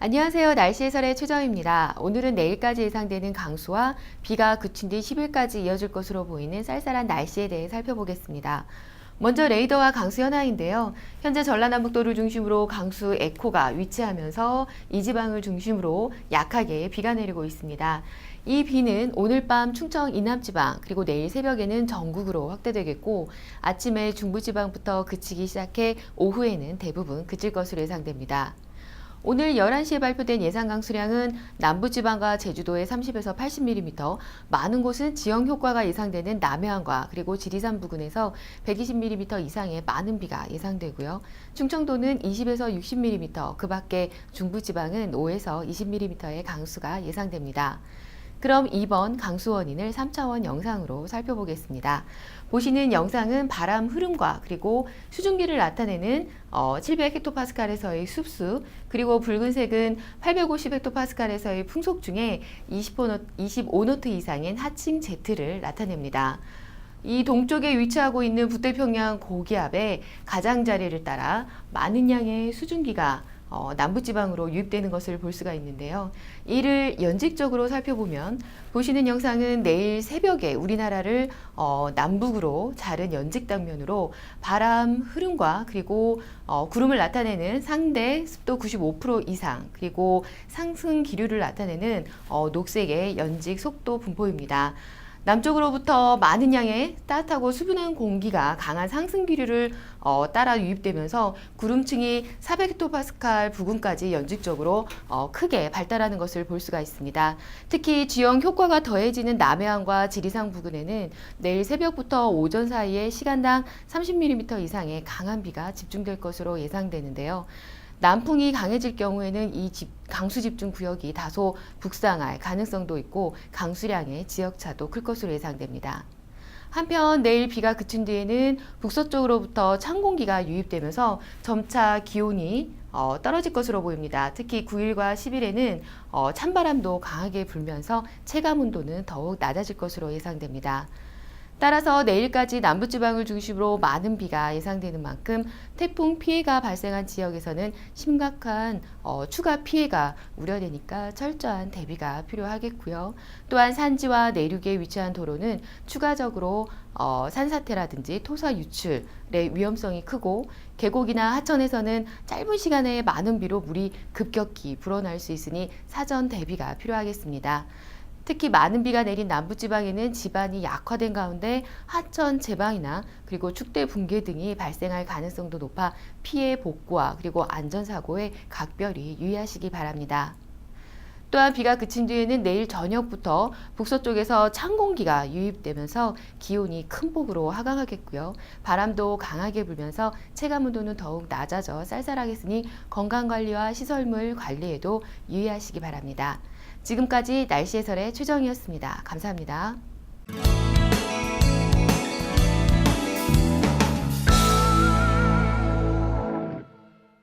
안녕하세요. 날씨 해설의 최정입니다. 오늘은 내일까지 예상되는 강수와 비가 그친 뒤 10일까지 이어질 것으로 보이는 쌀쌀한 날씨에 대해 살펴보겠습니다. 먼저 레이더와 강수 현황인데요. 현재 전라남북도를 중심으로 강수 에코가 위치하면서 이 지방을 중심으로 약하게 비가 내리고 있습니다. 이 비는 오늘 밤 충청 이남지방 그리고 내일 새벽에는 전국으로 확대되겠고 아침에 중부지방부터 그치기 시작해 오후에는 대부분 그칠 것으로 예상됩니다. 오늘 11시에 발표된 예상 강수량은 남부지방과 제주도에 30에서 80mm, 많은 곳은 지형 효과가 예상되는 남해안과 그리고 지리산 부근에서 120mm 이상의 많은 비가 예상되고요. 충청도는 20에서 60mm, 그 밖에 중부지방은 5에서 20mm의 강수가 예상됩니다. 그럼 2번 강수 원인을 3차원 영상으로 살펴보겠습니다. 보시는 영상은 바람 흐름과 그리고 수증기를 나타내는 어, 700헥토파스칼에서의 습수 그리고 붉은색은 850헥토파스칼에서의 풍속 중에 20노, 25노트 이상인 하층 Z를 나타냅니다. 이 동쪽에 위치하고 있는 북태평양 고기압의 가장자리를 따라 많은 양의 수증기가 어, 남부지방으로 유입되는 것을 볼 수가 있는데요. 이를 연직적으로 살펴보면 보시는 영상은 내일 새벽에 우리나라를 어, 남북으로 자른 연직 당면으로 바람 흐름과 그리고 어, 구름을 나타내는 상대 습도 95% 이상 그리고 상승 기류를 나타내는 어, 녹색의 연직 속도 분포입니다. 남쪽으로부터 많은 양의 따뜻하고 수분한 공기가 강한 상승 기류를 어, 따라 유입되면서 구름층이 400헥토파스칼 부근까지 연직적으로 어, 크게 발달하는 것을 볼 수가 있습니다. 특히 지형 효과가 더해지는 남해안과 지리산 부근에는 내일 새벽부터 오전 사이에 시간당 30mm 이상의 강한 비가 집중될 것으로 예상되는데요. 남풍이 강해질 경우에는 이 집, 강수 집중 구역이 다소 북상할 가능성도 있고 강수량의 지역차도 클 것으로 예상됩니다. 한편 내일 비가 그친 뒤에는 북서쪽으로부터 찬 공기가 유입되면서 점차 기온이 어, 떨어질 것으로 보입니다. 특히 9일과 10일에는 어, 찬바람도 강하게 불면서 체감 온도는 더욱 낮아질 것으로 예상됩니다. 따라서 내일까지 남부지방을 중심으로 많은 비가 예상되는 만큼 태풍 피해가 발생한 지역에서는 심각한 어, 추가 피해가 우려되니까 철저한 대비가 필요하겠고요. 또한 산지와 내륙에 위치한 도로는 추가적으로 어, 산사태라든지 토사 유출의 위험성이 크고 계곡이나 하천에서는 짧은 시간에 많은 비로 물이 급격히 불어날 수 있으니 사전 대비가 필요하겠습니다. 특히 많은 비가 내린 남부지방에는 지반이 약화된 가운데 하천 제방이나 그리고 축대 붕괴 등이 발생할 가능성도 높아 피해 복구와 그리고 안전사고에 각별히 유의하시기 바랍니다. 또한 비가 그친 뒤에는 내일 저녁부터 북서쪽에서 찬 공기가 유입되면서 기온이 큰 폭으로 하강하겠고요. 바람도 강하게 불면서 체감 온도는 더욱 낮아져 쌀쌀하겠으니 건강관리와 시설물 관리에도 유의하시기 바랍니다. 지금까지 날씨 해설의 최정이었습니다. 감사합니다.